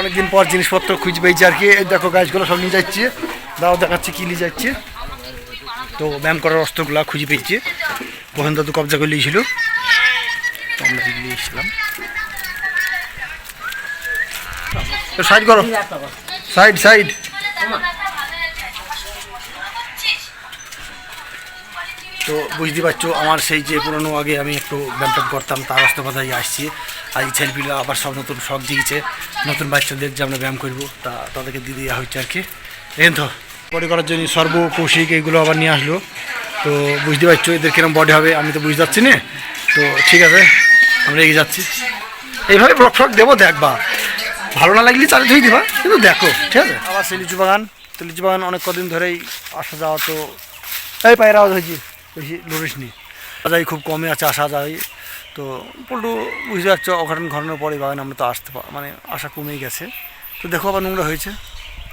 অনেকদিন পর জিনিসপত্র খুঁজে পেয়েছি আর কি। দেখো গাছগুলো সব নিয়ে যাচ্ছি। দাও দেখাচ্ছি কি নিয়ে যাচ্ছে। তো ব্যায়াম করার অস্ত্রগুলো খুঁজে পেয়েছি। মোহন দাদু কবজা করে নিয়েছিল। তো আমরা এগুলো এসেছিলাম। সাইড করো। সাইড সাইড তো বুঝতে পারছ, আমার সেই যে পুরনো আগে আমি একটু ব্যায়াম করতাম, তার অস্ত্র কথাই আসছি। এই ছেলেপিলা আবার সব নতুন শখ দিয়েছে। নতুন বাচ্চাদের যে আমরা ব্যায়াম করব, তা তাদেরকে দিয়ে দেওয়া হচ্ছে আর কি। দেখেন তো বডি করার জন্য সর্ব কৌশিক এগুলো আবার নিয়ে আসলো। তো বুঝতে পারছ এদের কিরম বডি হবে, আমি তো বুঝতে পারছি না। তো ঠিক আছে, আমরা এগিয়ে যাচ্ছি। এইভাবে ব্লক ফ্লক দেবো, দেখবা। ভালো না লাগলে চালিয়ে ধুই দিবা, কিন্তু দেখো, ঠিক আছে? আবার সেই লিচু বাগান, তো লিচু বাগান অনেক কদিন ধরেই আসা যাওয়া তো, এই পায়ের আওয়াজ হয়েছি, বেশি লড়িস নি। যাই খুব কমে আছে, আসা যায়। তো পল্টু বুঝতে পারছ অঘটন ঘটনার পরে বাগানে আমরা তো আসতে মানে আশা কমেই গেছে। তো দেখো আবার নোংরা হয়েছে।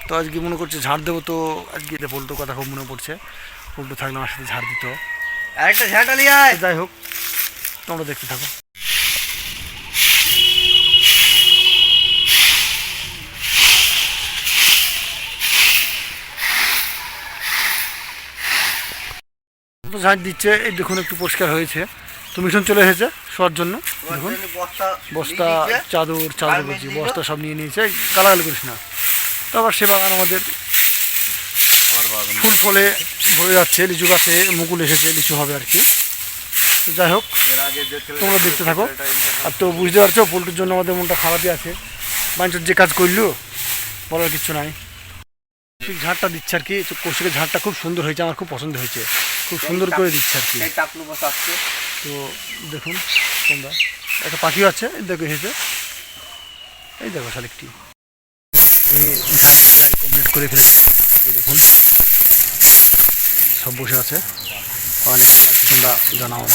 তো আজকে মনে করছে ঝাড় দেবো তো আজকে পল্টুর কথা খুব মনে পড়ছে। পল্টু থাকলে আমার সাথে ঝাড় দিত। আরেকটা ঝাঁটা নিয়ে আয়। যাই হোক তোমরা দেখতে থাকো। ঝাঁট দিচ্ছে এই দেখুন একটু পরিষ্কার হয়েছে। তো মিশন চলে এসেছে শোয়ার জন্য। দেখুন বস্তা। চাদর চাদর বলছি বস্তা সব নিয়ে নিয়েছে গালাগালি করিস না তো আবার সে বাগান আমাদের ফুল ফলে ভরে যাচ্ছে লিচু গাছে মুকুল এসেছে লিচু হবে আর কি। তো যাই হোক তোমরা দেখতে থাকো। আর তো বুঝতে পারছ পোল্ট্রির জন্য আমাদের মনটা খারাপই আছে। বাঞ্চর যে কাজ করল বলার কিছু নাই। ঠিক ঝাড়টা দিচ্ছে আর কি কৌশিকের ঝাড়টা খুব সুন্দর হয়েছে আমার খুব পছন্দ হয়েছে। খুব সুন্দর করে দিচ্ছে আর কি। তো দেখুন তোমরা। একটা পাখিও আছে দেখো এসেছে এই দেখো শালিকটি। কমপ্লিট করে ফেলেছি। এই দেখুন। সব বসে আছে। অনেক আছে তোমরা জানাও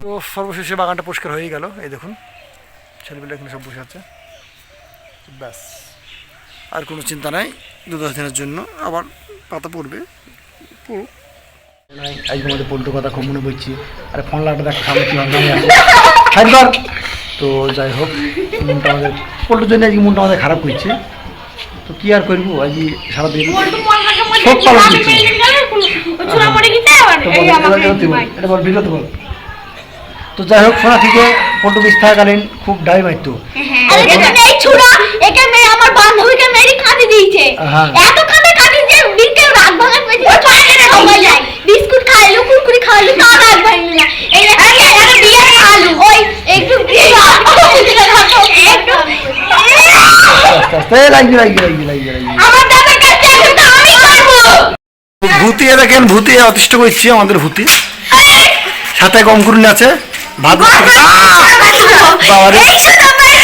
তো সর্বশেষে বাগানটা পরিষ্কার হয়ে গেল, এই দেখুন। ছেলেপিলা এখানে সব বসে আছে। ব্যাস। আর কোনো চিন্তা নাই। দু দশ দিনের জন্য আবার পাতা পড়বে। পড়ুক। আজকে আমাদের পোল্ট্র কথা খুব মনে পড়ছি আরে ফোন লাগাটা দেখো সামনে কী হাইবার তো যাই হোক মনটা আমাদের পোল্ট্রোর জন্য আজকে মনটা আমাদের খারাপ করছে তো কি আর করব? আজ সারাদিন সব পালন করছি। তো যাই হোক সোনা থেকে পোল্ট্রো বিষ থাকাকালীন খুব ডাই মারতো আরে দেখুন এই ছুরা একে মেয়ে আমার বান্ধবীকে মেরে কাঁদি দিয়েছে। হ্যাঁ। এত কাঁদে কাঁদি যে বিকেল রাত ভাঙার পেয়েছে সবাই যায় বিস্কুট খাইলো কুরকুরি খাইলো তাও রাত ভাঙলো না এই দেখো একটা বিয়ে খালু ওই একটু দিয়ে একটু লাগবে লাগবে আমার দাদার কাছে এখন তো আমি করব। ভূতিয়ে দেখেন ভূতিয়ে অতিষ্ঠ করছি আমাদের ভূতি। সাথে কম করুন আছে ভাত। এই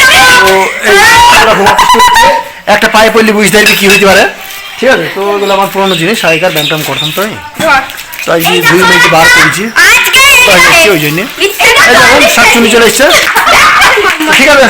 এই। একটা পায়ে পড়লে বুঝতে পারবি কি হইতে পারে। ঠিক আছে তো ওগুলো আমার পুরোনো জিনিস আগেকার ব্যায়াম ট্যাম করতাম তো তো আজকে দুই মিনিট বার করেছি। তো আজকে কি ওই জন্যে। এই শাকচুনি চলে এসছে। ঠিক আছে